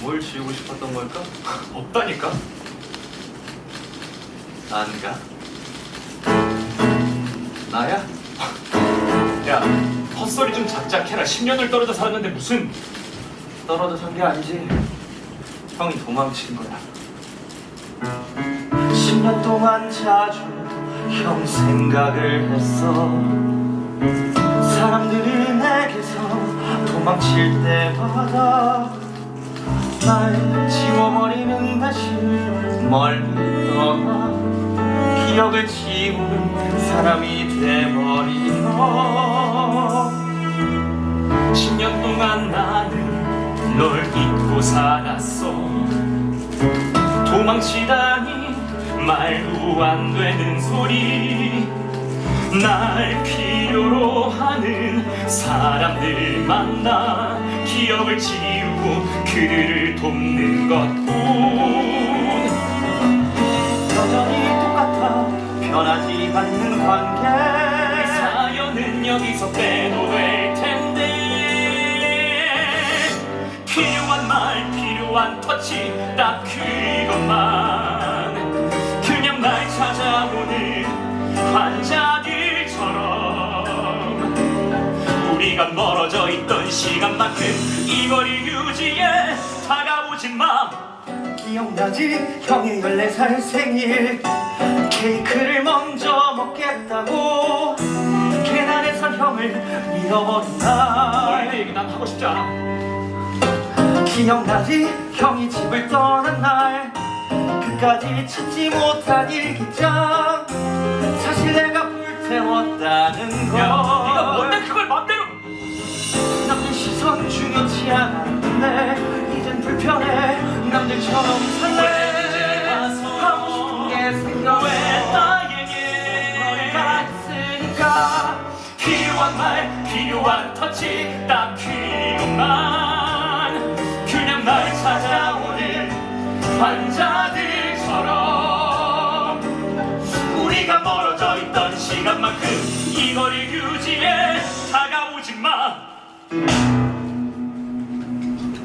뭘 지우고 싶었던 걸까? 없다니까? 안 가? 나야? 야, 헛소리 좀 작작해라. 10년을 떨어져 살았는데 무슨 떨어져 산 게 아니지. 형이 도망친 거야. 10년 동안 자주 형 생각을 했어. 사람들이 내게서 도망칠 때마다 날 지워버리는 대신 멀리 떠나 기억을 지우는 사람이 돼버린 너. 10년 동안 나는 널 잊고 살았어. 도망치다니 말도 안 되는 소리. 날 필요로 하는 사람들 만나 기억을 지우고 그들을 돕는 것뿐. 여전히 똑같아. 변하지 않는 관계. 사연은 여기서 빼도 될 텐데. 필요한 말 필요한 터치 딱 그것만. 그냥 날 찾아오는 환자들처럼. 우리가 멀어져 있던 시간만큼 이 거리 유지해 다가오지 마. 기억나지? 형의 14살 생일. 케이크를 먼저 먹겠다고. 계단에서 형을 밀어버린 날 얘기 난 하고 싶지 않아. 기억나지? 형이 집을 떠난 날. 끝까지 찾지 못한 일기장 중요치 않았는데 이젠 불편해. 남들처럼 살래. 이제 와서 하고 싶은 게 생겼어 왜 나에게 머리가 있으니까. 필요한 말 필요한 터치 딱 그것만. 그냥 날 찾아오는 환자들처럼. 우리가 멀어져 있던 시간만큼 이 거리 유지해 다가오지 마